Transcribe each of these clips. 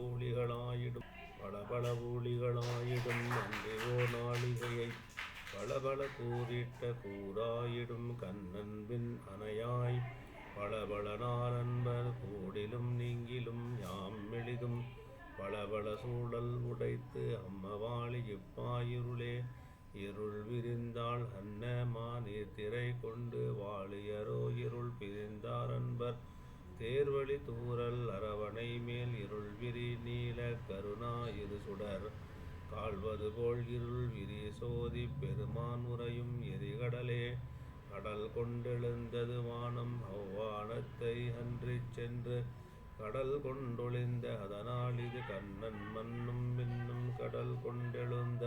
ஊழிகளாயிடும் பல நன்றியோ நாளிகையை பல கூறிட்ட கூறாயிடும் கண்ணன்பின் அணையாய் பல நாரன்பர் கூடிலும் நீங்கிலும் யாம் மெழுகும் பல சூழல் உடைத்து அம்மவாளி இப்பாயிருளே இருள் விரிந்தாள் அன்னமா நீர் திரை கொண்டு வாழியரோ இருள் பிரிந்தார் அன்பர் தேர்வழி தூரல் அரவணை மேல் இருள் விரி நீல கருணா இரு சுடர். கால்வது போல் இருள் விரி சோதி பெருமான் உரையும் எரிகடலே. கடல் கொண்டெழுந்தது வானம் அவ்வானத்தை அன்றி சென்று கடல் கொண்டொழிந்த அதனால் இது கண்ணன் மண்ணும் மின்னும் கடல் கொண்டெழுந்த.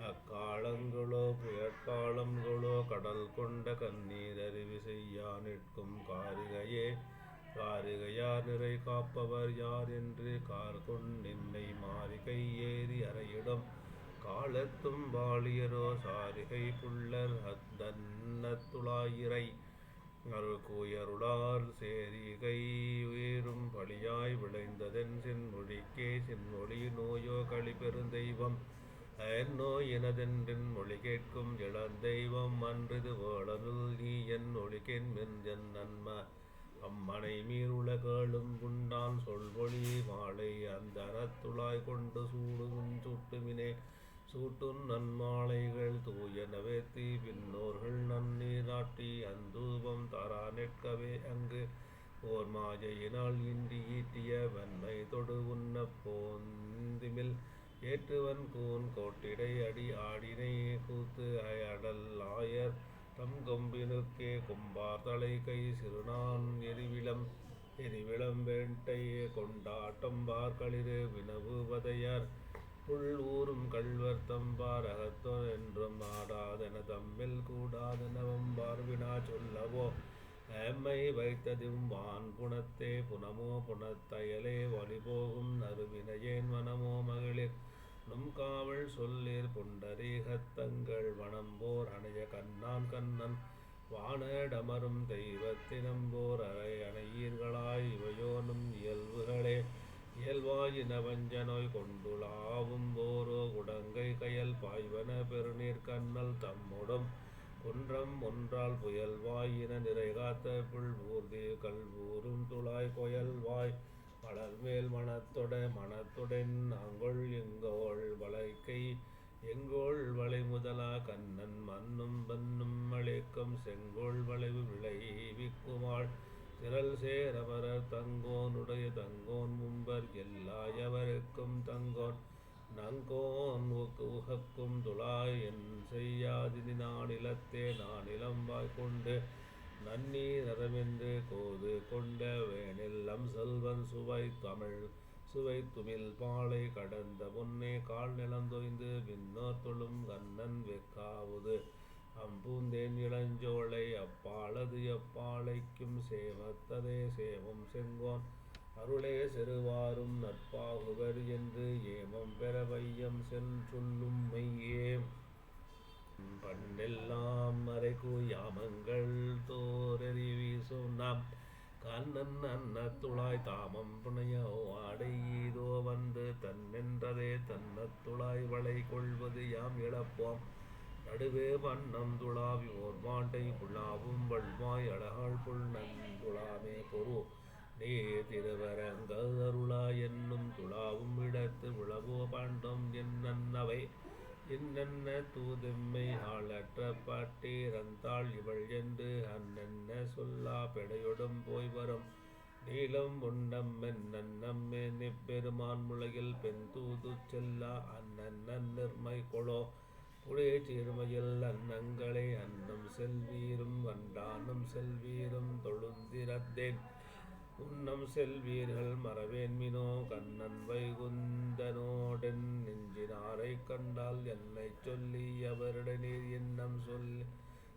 அக்காலங்களோ புயற்காலங்களோ கடல் கொண்ட கண்ணீர் அருவி செய்யா நிற்கும் காரிகையே காரிகையார் நிறை காப்பவர் யார் என்று கார்கொண் நின்னை மாறி கையேறி அறையிடம். காலத்தும் வாழியரோ சாரிகை புள்ளர் அத்தன்னத்துளாயிரை அருள்கூயருளார் சேரிகை உயிரும் பழியாய் விளைந்ததென் சென்மொழிக்கே சென்மொழி நோயோ களி பெருந்தெய்வம் நோய் எனதென்றின் மொழி கேட்கும் இளந்தெய்வம் அன்றது வேளனுள் நீ என் மொழிக்கென் மென் நன்ம. அம்மனை மீறுல கேளும் குண்டான் சொல்வொழி மாலை அந்த அறத்துளாய் கொண்டு சூடுவும் சுட்டுமினே. சூட்டும் நன்மாலைகள் தூயனவேத்தி பின்னோர்கள் நன்னீராட்டி அந்தூபம் தாரா நிற்கவே அங்கு. ஓர் மாயையினால் இன்றி ஈட்டிய வன்மை தொடு உண்ண போந்திமில். ஏற்றுவன் கூன் கோட்டிடை அடி ஆடினை கூத்து அயடல் ஆயர் தம் கொம்பினுக்கே தலை கை சிறுநான் எரிவிளம் எரிவிளம் வேட்டையே கொண்டாட்டம் பார்களிரு வினவுவதையர் புல் ஊரும் கள்வர் தம்பார் அகத்தோன் என்றும் ஆடாதன தம்மில் கூடாதெனவும் பார்வினா சொல்லவோ எம்மை வைத்ததும் வான் புனத்தே புனமோ புனத்தயலே வழிபோகும் நறுவினையேன் மனமோ மகளிர். நுண்காவல் சொல்லிர் புண்டரீகத்தங்கள் வனம்போர் அணைய கண்ணான் கண்ணன். வானடமரும் தெய்வத்தினம்போர் அறை அணையீர்களாய் இவையோனும் இயல்புகளே. இயல்பாயின வஞ்சனோய் கொண்டுளாவும் போரோ குடங்கை கயல் பாய்வன பெருநீர் கண்ணல் தம்முடும். குன்றம் ஒன்றால் புயல்வாயின நிறைகாத்த நிறை காத்த புல் ஊர்தி கல்வூரும் துளாய் கொயல் வாய் மனத்தொட மனத்துடன் அங்கொள் எங்கோள் வளைக்கை எங்கோள் வளை முதலா கண்ணன் மண்ணும் பன்னும் அழைக்கும் செங்கோள் வளைவு விளைவிக்குமாள். திரள் சேரவரர் தங்கோனுடைய தங்கோன் மும்பர் எல்லாயவருக்கும் தங்கோன். நங்கோன் உகக்கும் துளாய் என் செய்யாதினி நான் இலத்தே நான் இளம்பாய் கொண்டு நன்னீர் நரமென்று கோது கொண்ட வேனில்லம் செல்வன் சுவை தமிழ் சுவை துமில் பாலை கடந்த முன்னே கால் நிலந்தொய்ந்து விண்ணோர் தொழும் கண்ணன் வெக்காவது. அம்பூந்தேன் இளஞ்சோலை அப்பாலது அப்பாலைக்கும் சேவத்ததே சேவம் செங்கோன். அருளே செருவாரும் நட்பாகுவர் என்று ஏமம் பெற வையம் செல் சொல்லும் மெய்யே. பண்டெல்லாம் மறைக்கு யாமங்கள் தோரறி வீசும் நாம் கண்ணன் அன்ன துளாய் தாமம் புனையோ ஆடை ஈதோ வந்து தன்னென்றதே தன்னத்துளாய் வளை கொள்வது யாம் இழப்போம். நடுவே வண்ணம் துளாவி ஓர் மாட்டை புலாவும் வள்வாய் அழகாள் புல் நந்துளாமே பொரு. நீ திருவரங்க அருளா என்னும் துளாவும் இடத்து உழவோ பாண்டம் என்னவை இன்னென்ன தூதெம்மை ஆளற்ற பாட்டீரந்தாள் இவள் என்று அன்னென்ன சொல்லா பெடையொடும் போய் வரும். நீளம் உண்ணம் என்னம்மே நிப்பெருமான் முளையில் பெண் தூது செல்லா அண்ணன் நிர்மை கொளோ புடே சீர்மையில் அன்னங்களை அன்னம் செல்வீரும் வண்டானும் செல்வீரும் தொழுந்திரத்தேன். உன்னம் செல்வீர்கள் மறவேன்மினோ கண்ணன் வைகுந்தனோடன் நெஞ்சு கண்டால் என்னை சொல்லி அவருடனீர் எண்ணம் சொல்.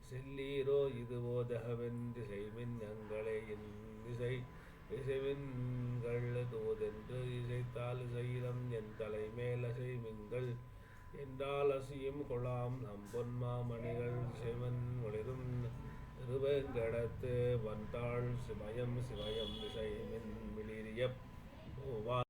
செல்லீரோ இதுவோ தகவென் திசைமின் எங்களே என் திசை. இசைவின்கள் தோதென்று இசைத்தால் இசையிலம் என் தலைமேல் அசைமின்கள் என்றால் அசியும் கொளாம் நம் பொன்மாமணிகள் சிவன் ஒளிரும் திருவங்கடத்து வந்தாள். சிமயம் சிவயம் இசைமின் மிளிரியப் ஓவா